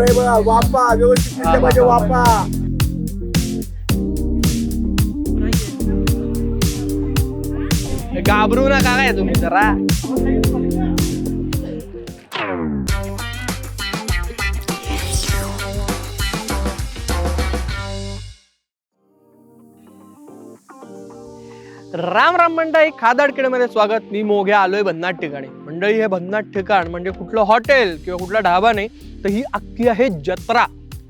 Flavour आहे बघा. वापा व्यवस्थित दिसलं पाहिजे वापा घाबरू नका काय तुम्ही जरा. राम राम मंडळी खादाडखेडमध्ये स्वागत. मी मोघ्या आलोय भन्नाट ठिकाणी. मंडळी हे भन्नाट ठिकाण म्हणजे कुठलं हॉटेल किंवा कुठला ढाबा नाही तर ही अख्खी आहे जत्रा.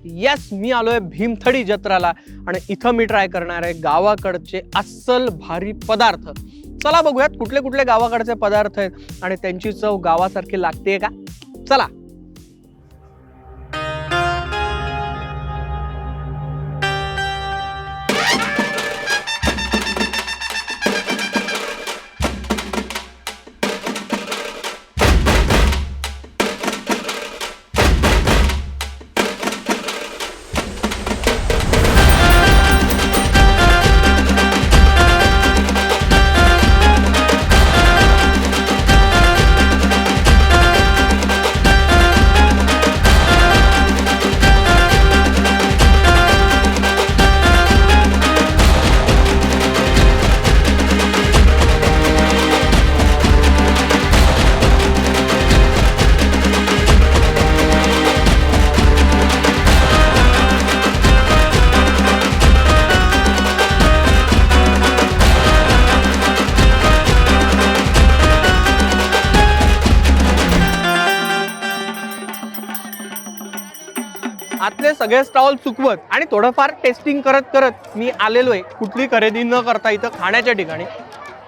येस मी आलोय भीमथडी जत्राला आणि इथं मी ट्राय करणार आहे गावाकडचे अस्सल भारी पदार्थ. चला बघूयात कुठले कुठले गावाकडचे पदार्थ आहेत आणि त्यांची चव गावासारखी लागते का? चला. सगळे स्टॉल चुकवत आणि थोडंफार टेस्टिंग करत करत मी आलेलो आहे कुठली खरेदी न करता इथं खाण्याच्या ठिकाणी.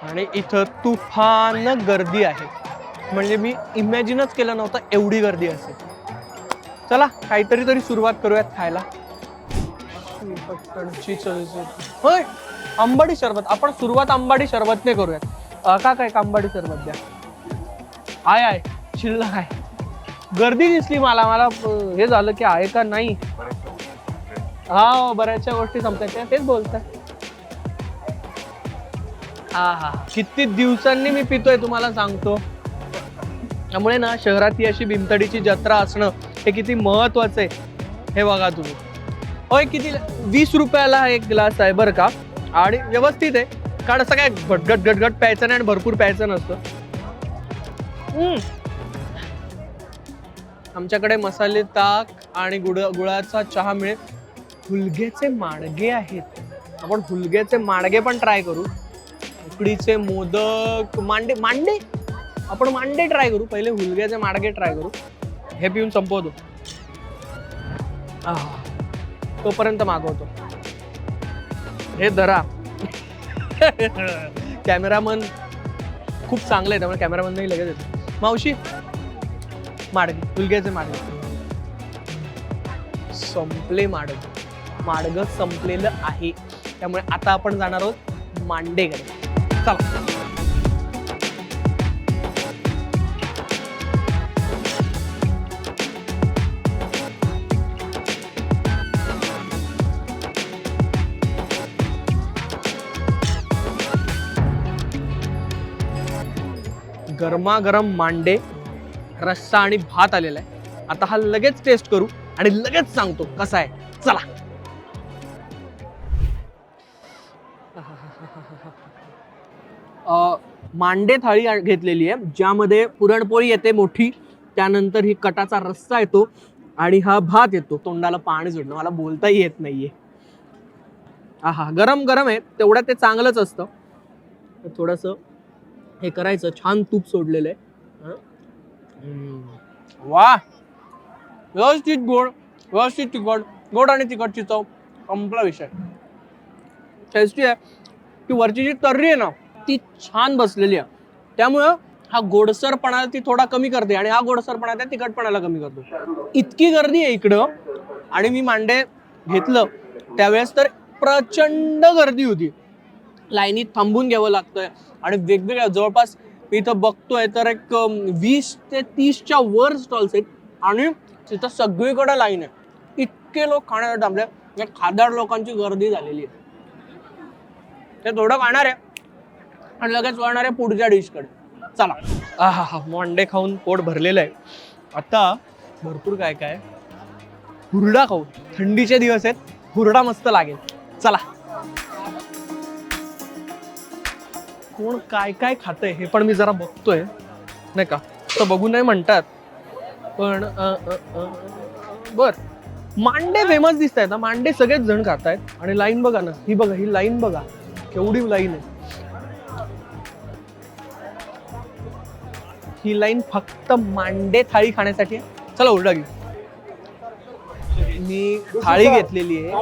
आणि इथं तुफान गर्दी आहे. म्हणजे मी इमॅजिनच केलं नव्हतं एवढी गर्दी असेल. चला काहीतरी तरी सुरुवात करूयात खायला. होय आंबाडी सरबत आपण सुरुवात आंबाडी सरबतने करूयात. का काय आंबाडी सरबत द्या? आहे आहे शिल्लक आहे. गर्दी दिसली मला मला हे झालं की आहे का नाही? हा बऱ्याचशा गोष्टी संपतात तेच बोलताय. हा हा किती दिवसांनी मी पितोय तुम्हाला सांगतो. त्यामुळे ना शहरात ही अशी भीमतडीची जत्रा असणं हे किती महत्वाचं आहे. हे बघा तुम्ही. होय किती वीस रुपयाला हा एक ग्लास आहे बरं का. आणि व्यवस्थित आहे. कारण असं काय घटघट घटघट प्यायचं नाही आणि भरपूर प्यायचं नसतं. हम्म. आमच्याकडे मसाले ताक आणि गुड गुळाचा चहा मिळेल. हुलग्याचे माडगे आहेत. आपण हुलग्याचे माडगे पण ट्राय करू. उकडीचे मोदक मांडे मांडे? आपण मांडे ट्राय करू. पहिले हुलग्याचे माडगे ट्राय करू. हे पिऊन संपवतो. तोपर्यंत मागवतो. हे धरा. कॅमेरामन खूप चांगले आहे त्यामुळे कॅमेरामन नाही लगेच येतो. मावशी माडगे हुलग्याचे माडगे. संपले माडगे. माडग संपलेलं आहे. त्यामुळे आता आपण जाणार आहोत मांडेकडे चला. गरमागरम मांडे रस्सा आणि भात आलेला आहे. आता हा लगेच टेस्ट करू आणि लगेच सांगतो कसा आहे. चला. मांडे थाळी घेतलेली आहे ज्यामध्ये पुरणपोळी येते मोठी त्यानंतर ही कटाचा रस्सा येतो आणि हा भात येतो. तोंडाला पाणी सुटणं मला बोलताही येत नाहीये. आहा गरम गरम आहे तेवढं ते चांगलंच असतं. थोडस हे करायचं छान तूप सोडलेलं आहे. वा! व्यवस्थित गोड व्यवस्थित तिखट गोड आणि तिखटची चव संपला विषय. टेस्टी आहे. ती वरची जी तर्री आहे ना ती छान बसलेली आहे. त्यामुळं हा गोडसरपणा ती थोडा कमी करते आणि हा गोडसरपणा त्या तिखटपणाला कमी करतो. इतकी गर्दी आहे इकडं आणि मी मांडे घेतलं त्यावेळेस तर प्रचंड गर्दी होती. लाईनीत थांबून घ्यावं लागतंय आणि वेगवेगळ्या जवळपास मी इथं बघतोय तर एक वीस ते तीसच्या वर स्टॉल्स आहेत आणि तिथं सगळीकडे लाईन आहे. इतके लोक खाण्यासाठी थांबले. खादार खादाड लोकांची गर्दी झालेली आहे. ते थोडं खाणार आहे. आणि लगेच वळणार आहे पुढच्या डिशकडे. चला. आहा हा मांडे खाऊन पोट भरलेलं आहे. आता भरपूर काय काय? हुरडा खाऊ थंडीचे दिवस आहेत. हुरडा मस्त लागेल. चला. कोण काय काय खातंय हे पण मी जरा बघतोय. नाही का? तर बघू नाही म्हणतात. पण बर. मांडे फेमस दिसत आहेत ना? मांडे सगळेच जण खात आहेत आणि लाईन बघा ना. ही बघा ही लाईन बघा. केवढी लाईन आहे. ही लाईन फक्त मांडे थाळी खाण्यासाठी आहे. चला ओरडा घेऊ मी थाळी घेतलेली आहे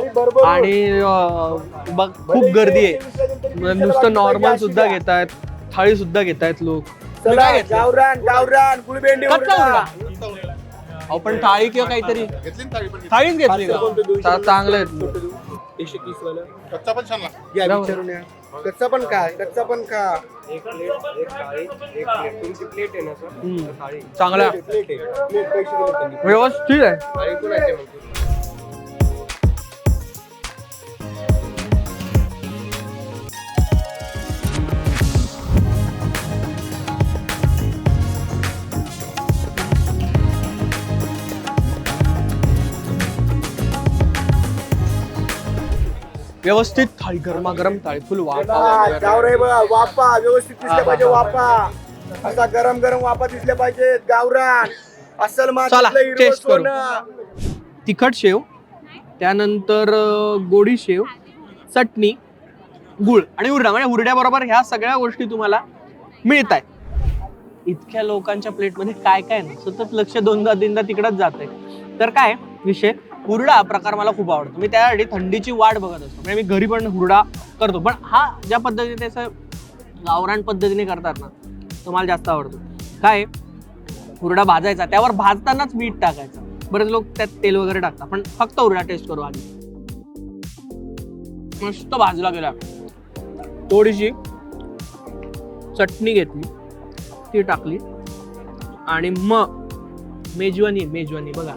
आणि बघ खूप गर्दी आहे. नुसतं नॉर्मल सुद्धा घेत आहेत थाळी सुद्धा घेत आहेत लोक अहो पण थाळी किंवा काहीतरी. थाळीच घेतली का? चांगलं आहे. कच्चा पण काय कच्चा पण खा एक प्लेट एक थाळी एक प्लेट तुमची प्लेट आहे ना सर. थाळी चांगला. प्लेट आहे प्लेट पैसे दिले त्यांनी. व्यवस्थित आहे थाळी कोणाची म्हणतो व्यवस्थित थाळी गरमागरम थाळी फुल चला, वाफ जाऊ रे वापा व्यवस्थित दिसले पाहिजे वापा असा गरम गरम वापा दिसले पाहिजेत गावरान. असल चला, taste करू. तिखट शेव त्यानंतर गोडी शेव चटणी गुळ आणि हुरडा म्हणजे हुरड्याबरोबर ह्या सगळ्या गोष्टी तुम्हाला मिळत आहे इतक्या लोकांच्या प्लेटमध्ये काय काय ना सतत लक्ष दोनदा तीनदा तिकडच जात आहे तर काय विषय? हुरडा प्रकार मला खूप आवडतो. मी त्यासाठी थंडीची वाट बघत असतो. म्हणजे मी घरी पण हुरडा करतो. पण हा ज्या पद्धतीने त्याचं गावरान पद्धतीने करतात ना तो मला जास्त आवडतो. काय हुरडा भाजायचा. त्यावर भाजतानाच मीठ टाकायचं. बरेच लोक त्यात तेल वगैरे टाकतात. पण फक्त हुरडा टेस्ट करू आधी. मस्त भाजला गेला. थोडीशी चटणी घेतली. ती टाकली. आणि मग मेजवानी मेजवानी बघा.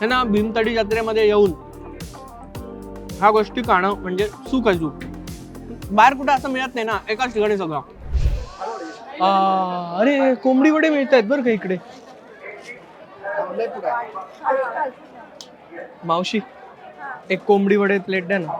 हे ना भीमतडी जत्रेमध्ये येऊन ह्या गोष्टी खाणं म्हणजे सुख आहे सुख बाहेर कुठं असं मिळत नाही ना एकाच ठिकाणी सगळं. अरे कोंबडी वडे मिळत आहेत बरं का इकडे. मावशी एक कोंबडी वडे प्लेट द्या ना.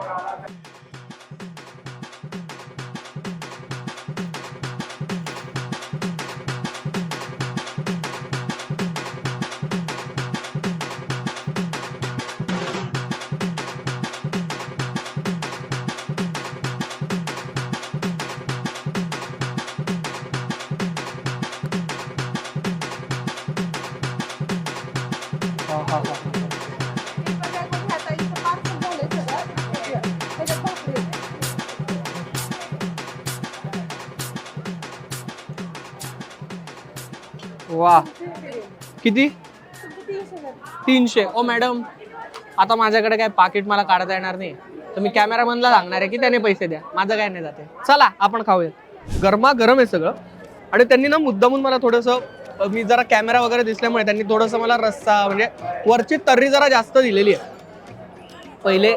वा. किती? तीनशे. ओ मॅडम आता माझ्याकडे काय पाकिट मला काढता येणार नाही. तर मी कॅमेरामनला सांगणार आहे की त्याने पैसे द्या. माझं काय नाही जाते. चला आपण खाऊयात. गरमा गरम आहे सगळं. आणि त्यांनी ना मुद्दामून मला थोडंसं मी जरा कॅमेरा वगैरे दिसल्यामुळे त्यांनी थोडंसं मला रस्सा म्हणजे वरची तर्री जरा जास्त दिलेली आहे. पहिले.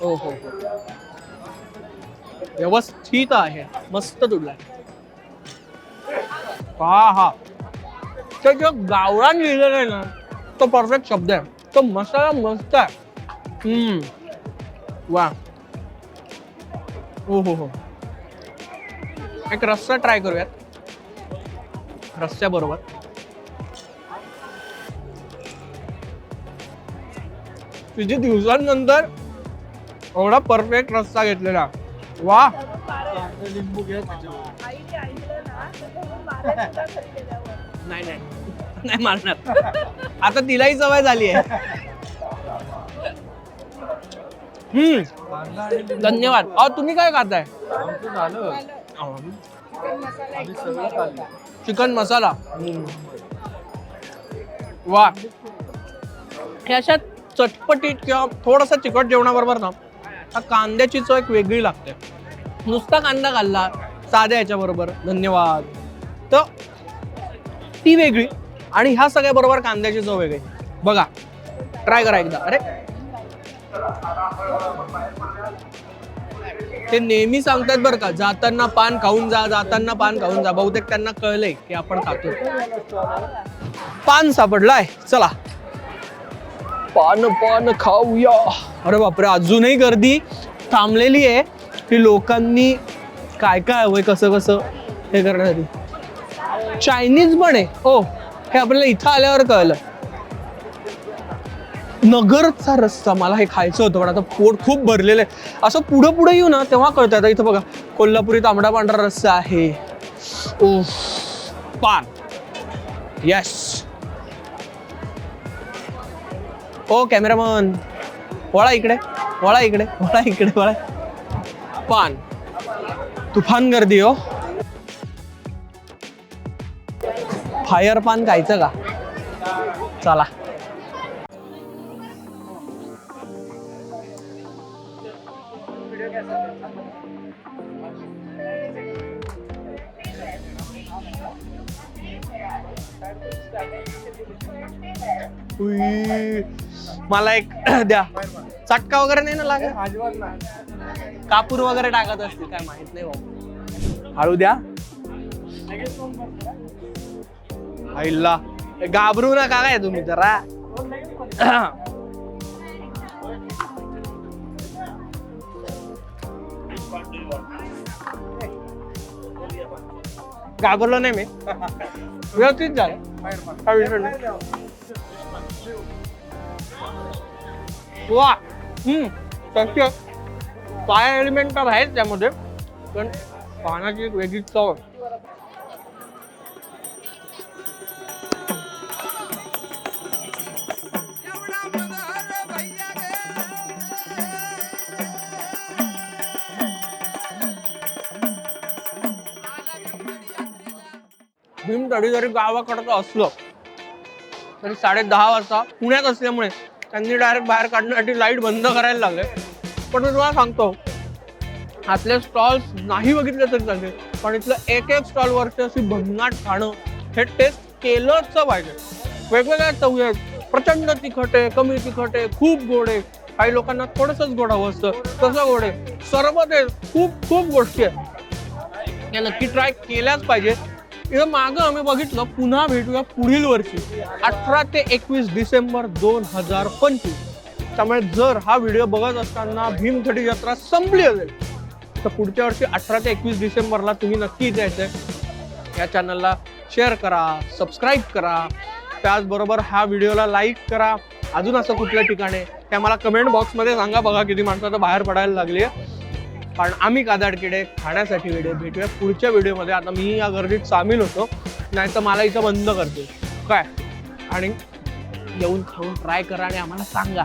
हो हो हो. व्यवस्थित आहे. मस्त तुडलाय हा हा. ते जो गावरान लिहिलेला आहे ना तो परफेक्ट शब्द आहे. तो मसाला मस्त आहे. हम्म. वा. हो हो हो. एक रस्सा ट्राय करूयात. रस्स्या बरोबर दिवसांनंतर एवढा परफेक्ट रस्सा घेतलेला. वा. नाही नाही. नाही मारणार. आता तिलाही सवय झाली आहे. हम्म. धन्यवाद. अहो तुम्ही काय खाताय? चिकन मसाला. वा. हे अशा चटपटीत किंवा थोडासा चिकट जेवणाबरोबर ना हा कांद्याची चव एक वेगळी लागते. नुसता कांदा खाल्ला साध्या याच्या बरोबर धन्यवाद. तर ती वेगळी आणि ह्या सगळ्या बरोबर कांद्याची चव वेगळी. बघा. ट्राय करा एकदा. अरे. ते नेहमी सांगतात बरं का जाताना पान खाऊन जा जाताना पान खाऊन जा. बहुतेक त्यांना कळलंय की आपण खातो पान सापडलाय. चला. पान पान खाऊया. अरे बापरे अजूनही गर्दी थांबलेली आहे की लोकांनी काय काय हवंय कसं कसं हे करण्यासाठी? चायनीज पण आहे. हो हे आपल्याला इथं आल्यावर कळलं. नगरचा रस्ता मला हे खायचं होतं पण आता पोट खूप भरलेलं आहे. असं पुढं पुढे येऊ ना तेव्हा कळतं. आता इथं बघा कोल्हापुरी तांबडा पांढरा रस्सा आहे. ओ पान. येस ओ कॅमेरामन वळा इकडे वळा इकडे वळा इकडे वळा. पान. तुफान गर्दी हो. फायर पान खायचं का? चला. मला एक द्या. चटका वगैरे नाही ना लागत? कापूर वगैरे टाकत असतील काय माहीत नाही भाऊ हळू द्या. आईला. घाबरू नका काय तुम्ही जरा. घाबरलो नाही मी. व्यवस्थित झालं. वा. हम्म तसे एलिमेंट तर आहेत त्यामध्ये? पण पानाची एक वेगळी चव. भीम भीमतडी जरी गावाकडचं असलं तरी साडे दहा वाजता पुण्यात असल्यामुळे त्यांनी डायरेक्ट बाहेर काढण्यासाठी लाइट बंद करायला लागले. पण मी तुम्हाला सांगतो आतले स्टॉल्स नाही बघितले तरी चालते पण इथलं एक एक स्टॉलवरची अशी भन्नाट खाणं हे टेस्ट केलंच पाहिजे. वेगवेगळ्या चवी आहेत प्रचंड तिखट आहे कमी तिखट आहे खूप गोड आहे. काही लोकांना थोडंसंच गोड हवं असतं तसं गोड आहे. सरबत आहे खूप खूप गोष्टी आहेत. या नक्की ट्राय केल्याच पाहिजे. इथं मागं आम्ही बघितलं पुन्हा भेटूया पुढील वर्षी अठरा ते एकवीस डिसेंबर दोन हजार पंचवीस. त्यामुळे जर हा व्हिडिओ बघत असताना भीमथडी यात्रा संपली असेल तर पुढच्या वर्षी अठरा ते एकवीस डिसेंबरला तुम्ही नक्की यायचं आहे. या चॅनलला शेअर करा सबस्क्राईब करा. त्याचबरोबर हा व्हिडिओला लाईक करा. अजून असं कुठल्या ठिकाणी? त्या मला कमेंट बॉक्समध्ये सांगा. बघा किती माणसं आता बाहेर पडायला लागली आहे. कारण आम्ही कादाडकिडे खाण्यासाठी व्हिडिओ भेटूया. पुढच्या व्हिडिओमध्ये आता मी या गर्दीत सामील होतो. नाही तर मला इथं बंद करते काय? आणि येऊन खाऊन ट्राय करा आणि आम्हाला सांगा.